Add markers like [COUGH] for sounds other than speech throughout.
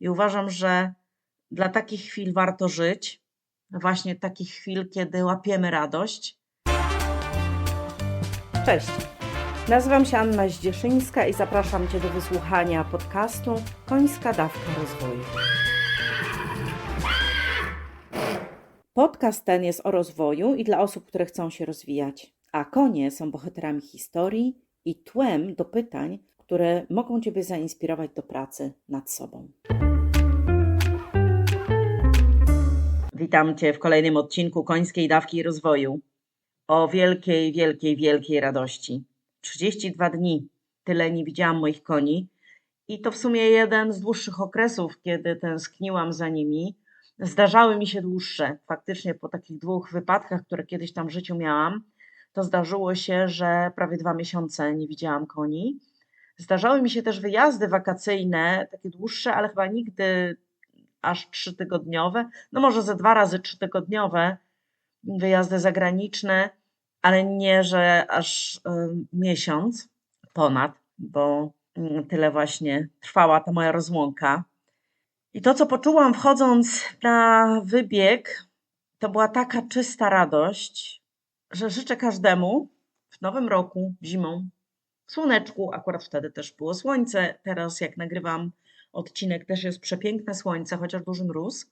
I uważam, że dla takich chwil warto żyć, właśnie takich chwil, kiedy łapiemy radość. Cześć. Nazywam się Anna Zdzieszyńska i zapraszam Cię do wysłuchania podcastu Końska Dawka Rozwoju. Podcast ten jest o rozwoju i dla osób, które chcą się rozwijać, a konie są bohaterami historii i tłem do pytań, które mogą Ciebie zainspirować do pracy nad sobą. Witam Cię w kolejnym odcinku Końskiej Dawki Rozwoju. O wielkiej, wielkiej, wielkiej radości. 32 dni. Tyle nie widziałam moich koni. I to w sumie jeden z dłuższych okresów, kiedy tęskniłam za nimi. Zdarzały mi się dłuższe. Faktycznie po takich dwóch wypadkach, które kiedyś tam w życiu miałam, to zdarzyło się, że prawie dwa miesiące nie widziałam koni. Zdarzały mi się też wyjazdy wakacyjne, takie dłuższe, ale chyba nigdy aż trzytygodniowe. No może ze dwa razy trzytygodniowe wyjazdy zagraniczne, ale nie, że aż miesiąc ponad, bo y, tyle właśnie trwała ta moja rozłąka. I to, co poczułam wchodząc na wybieg, to była taka czysta radość, że życzę każdemu w nowym roku, zimą, w słoneczku, akurat wtedy też było słońce. Teraz, jak nagrywam odcinek, też jest przepiękne słońce, chociaż duży mróz.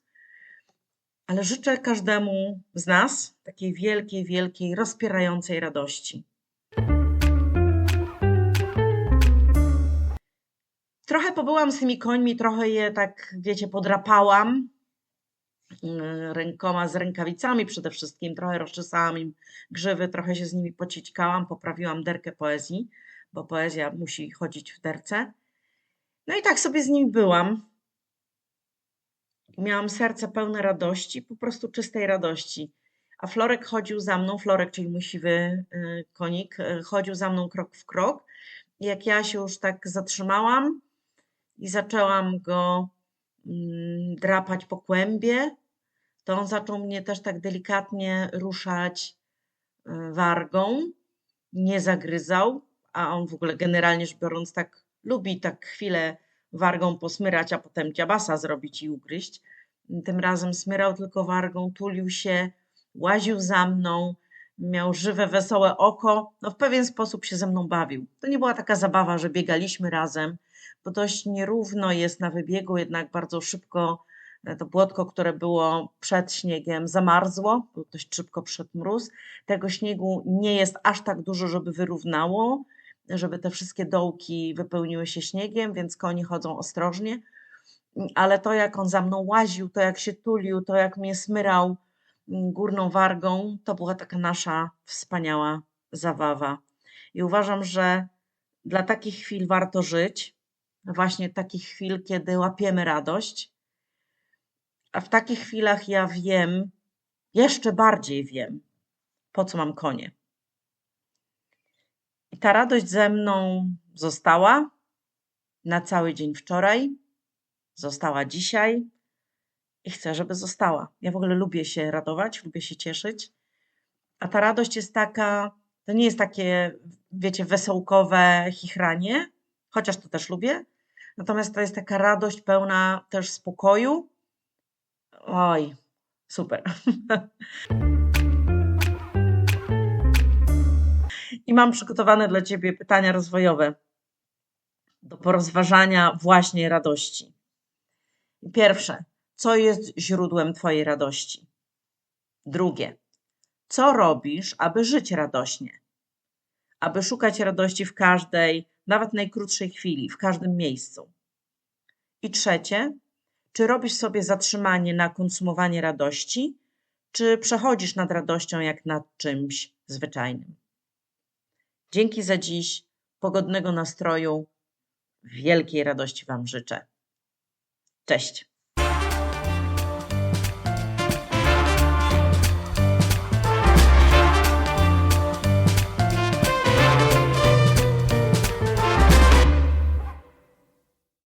Ale życzę każdemu z nas takiej wielkiej, wielkiej, rozpierającej radości. Trochę pobyłam z tymi końmi, trochę je tak, wiecie, podrapałam yy, rękoma z rękawicami przede wszystkim, trochę rozczesałam im grzywy, trochę się z nimi pocićkałam, poprawiłam derkę poezji, bo poezja musi chodzić w derce. No i tak sobie z nimi byłam. Miałam serce pełne radości, po prostu czystej radości. A Florek chodził za mną, Florek, czyli mój siwy y, konik, y, chodził za mną krok w krok. Jak ja się już tak zatrzymałam i zaczęłam go mm, drapać po kłębie, to on zaczął mnie też tak delikatnie ruszać y, wargą, nie zagryzał, a on w ogóle generalnie rzecz biorąc tak lubi tak chwilę wargą posmyrać, a potem dziabasa zrobić i ugryźć. Tym razem smyrał tylko wargą, tulił się, łaził za mną, miał żywe, wesołe oko. No, w pewien sposób się ze mną bawił. To nie była taka zabawa, że biegaliśmy razem, bo dość nierówno jest na wybiegu, jednak bardzo szybko e, to błotko, które było przed śniegiem, zamarzło, dość szybko przed mróz. Tego śniegu nie jest aż tak dużo, żeby wyrównało żeby te wszystkie dołki wypełniły się śniegiem, więc koni chodzą ostrożnie. Ale to, jak on za mną łaził, to jak się tulił, to jak mnie smyrał mm, górną wargą, to była taka nasza wspaniała zabawa. I uważam, że dla takich chwil warto żyć, właśnie takich chwil, kiedy łapiemy radość. A w takich chwilach ja wiem, jeszcze bardziej wiem, po co mam konie. I ta radość ze mną została na cały dzień wczoraj, została dzisiaj i chcę, żeby została. Ja w ogóle lubię się radować, lubię się cieszyć, a ta radość jest taka, to nie jest takie, wiecie, wesołkowe chichranie, chociaż to też lubię, natomiast to jest taka radość pełna też spokoju. Oj, super. [LAUGHS] I mam przygotowane dla Ciebie pytania rozwojowe do porozważania właśnie radości. Pierwsze, co jest źródłem Twojej radości? Drugie, co robisz, aby żyć radośnie? Aby szukać radości w każdej, nawet najkrótszej chwili, w każdym miejscu. I trzecie, czy robisz sobie zatrzymanie na konsumowanie radości, czy przechodzisz nad radością jak nad czymś zwyczajnym? Dzięki za dziś, pogodnego nastroju, wielkiej radości Wam życzę. Cześć.